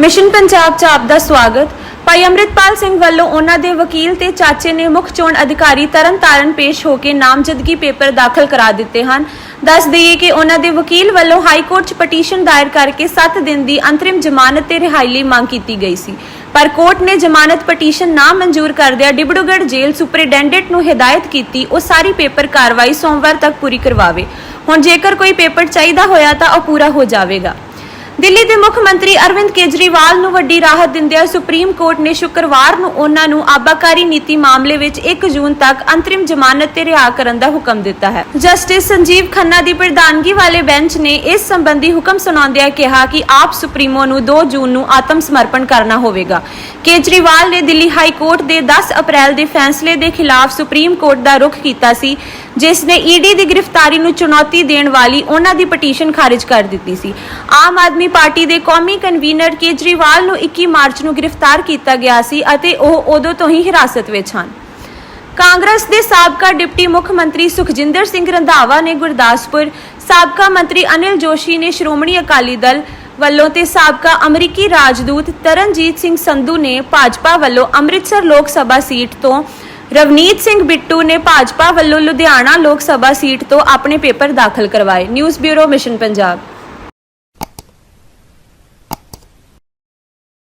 Mission Punjab 'ਚ ਆਪ ਦਾ ਸਵਾਗਤ। ਭਾਈ ਅੰਮ੍ਰਿਤਪਾਲ ਸਿੰਘ ਵੱਲੋਂ ਉਹਨਾਂ ਦੇ ਵਕੀਲ ਤੇ ਚਾਚੇ ਨੇ ਮੁੱਖ ਚੋਣ ਅਧਿਕਾਰੀ ਤਰਨਤਾਰਨ ਪੇਸ਼ ਹੋ ਕੇ ਨਾਮਜ਼ਦਗੀ ਪੇਪਰ ਦਾਖਲ ਕਰਾ ਦਿੱਤੇ ਹਨ। ਦੱਸ ਦਈਏ ਕਿ ਉਹਨਾਂ ਦੇ ਵਕੀਲ ਵੱਲੋਂ ਹਾਈ ਕੋਰਟ 'ਚ ਪਟੀਸ਼ਨ ਦਾਇਰ ਕਰਕੇ 7 ਦਿਨ ਦੀ ਅੰਤਰਿਮ ਜ਼ਮਾਨਤ ਤੇ ਰਿਹਾਈ ਲਈ ਮੰਗ ਕੀਤੀ ਗਈ ਸੀ। ਪਰ ਕੋਰਟ ਨੇ ਜ਼ਮਾਨਤ ਪਟੀਸ਼ਨ ਨਾ ਮਨਜ਼ੂਰ ਕਰਦਿਆਂ ਡਿਬੜੂਗੜ੍ਹ ਜੇਲ੍ਹ ਸੁਪਰਡੈਂਡੈਂਟ ਨੂੰ ਹਦਾਇਤ ਕੀਤੀ, ਉਹ ਸਾਰੀ ਪੇਪਰ ਕਾਰਵਾਈ ਸੋਮਵਾਰ ਤੱਕ ਪੂਰੀ ਕਰਵਾਵੇ। ਹੁਣ ਜੇਕਰ ਕੋਈ ਪੇਪਰ ਚਾਹੀਦਾ ਹੋਇਆ ਤਾਂ ਉਹ ਪੂਰਾ ਹੋ ਜਾਵੇਗਾ। ਦਿੱਲੀ ਦੇ ਮੁੱਖ ਮੰਤਰੀ ਅਰਵਿੰਦ ਕੇਜਰੀਵਾਲ ਨੂੰ ਵੱਡੀ ਰਾਹਤ ਦਿੰਦਿਆਂ ਸੁਪਰੀਮ ਕੋਰਟ ਨੇ ਸ਼ੁੱਕਰਵਾਰ ਨੂੰ ਉਹਨਾਂ ਨੂੰ ਆਬਾਕਾਰੀ ਨੀਤੀ ਮਾਮਲੇ ਵਿੱਚ 1 ਜੂਨ ਤੱਕ ਅੰਤਰਿਮ ਜ਼ਮਾਨਤ ਤੇ ਰਿਹਾ ਕਰਨ ਦਾ ਹੁਕਮ ਦਿੱਤਾ ਹੈ। ਜਸਟਿਸ ਸੰਜੀਵ ਖੰਨਾ ਦੀ ਪ੍ਰਧਾਨਗੀ ਵਾਲੇ ਬੈਂਚ ਨੇ ਇਸ ਸੰਬੰਧੀ ਹੁਕਮ ਸੁਣਾਉਂਦਿਆਂ ਕਿਹਾ ਕਿ ਆਪ ਸੁਪਰੀਮੋ ਨੂੰ 2 ਜੂਨ ਨੂੰ ਆਤਮ ਸਮਰਪਣ ਕਰਨਾ ਹੋਵੇਗਾ। ਕੇਜਰੀਵਾਲ ਨੇ ਦਿੱਲੀ ਹਾਈ ਕੋਰਟ ਦੇ 10 ਅਪ੍ਰੈਲ ਦੇ ਫੈਸਲੇ ਦੇ ਖਿਲਾਫ ਸੁਪਰੀਮ ਕੋਰਟ ਦਾ ਰੁਖ ਕੀਤਾ ਸੀ। ਜਿਸ ਨੇ ਈਡੀ ਦੀ ਗ੍ਰਿਫਤਾਰੀ ਨੂੰ ਚੁਣੌਤੀ ਦੇਣ ਵਾਲੀ ਉਹਨਾਂ ਦੀ ਪਟੀਸ਼ਨ ਖਾਰਜ ਕਰ ਦਿੱਤੀ ਸੀ। ਆਮ ਆਦਮੀ ਪਾਰਟੀ ਦੇ ਕੌਮੀ ਕਨਵੀਨਰ ਕੇਜਰੀਵਾਲ ਨੂੰ 21 ਮਾਰਚ ਨੂੰ ਗ੍ਰਿਫਤਾਰ ਕੀਤਾ ਗਿਆ ਸੀ ਅਤੇ ਉਹ ਉਦੋਂ ਤੋਂ ਹੀ ਹਿਰਾਸਤ ਵਿੱਚ ਹਨ। ਕਾਂਗਰਸ ਦੇ ਸਾਬਕਾ ਡਿਪਟੀ ਮੁੱਖ ਮੰਤਰੀ ਸੁਖਜਿੰਦਰ ਸਿੰਘ ਰੰਧਾਵਾ ਨੇ ਗੁਰਦਾਸਪੁਰ, ਸਾਬਕਾ ਮੰਤਰੀ ਅਨਿਲ ਜੋਸ਼ੀ ਨੇ ਸ਼੍ਰੋਮਣੀ ਅਕਾਲੀ ਦਲ ਵੱਲੋਂ ਤੇ ਸਾਬਕਾ ਅਮਰੀਕੀ ਰਾਜਦੂਤ ਤਰਨਜੀਤ ਸਿੰਘ ਸੰਧੂ ਨੇ ਭਾਜਪਾ ਵੱਲੋਂ ਅੰਮ੍ਰਿਤਸਰ ਲੋਕ ਸਭਾ ਸੀਟ ਤੋਂ ਰਵਨੀਤ ਸਿੰਘ ਬਿੱਟੂ ਨੇ ਭਾਜਪਾ ਵੱਲੋਂ ਲੁਧਿਆਣਾ ਲੋਕ ਸਭਾ ਸੀਟ ਤੋਂ ਆਪਣੇ ਪੇਪਰ ਦਾਖਲ ਕਰਵਾਏ। News bureau, mission Punjab.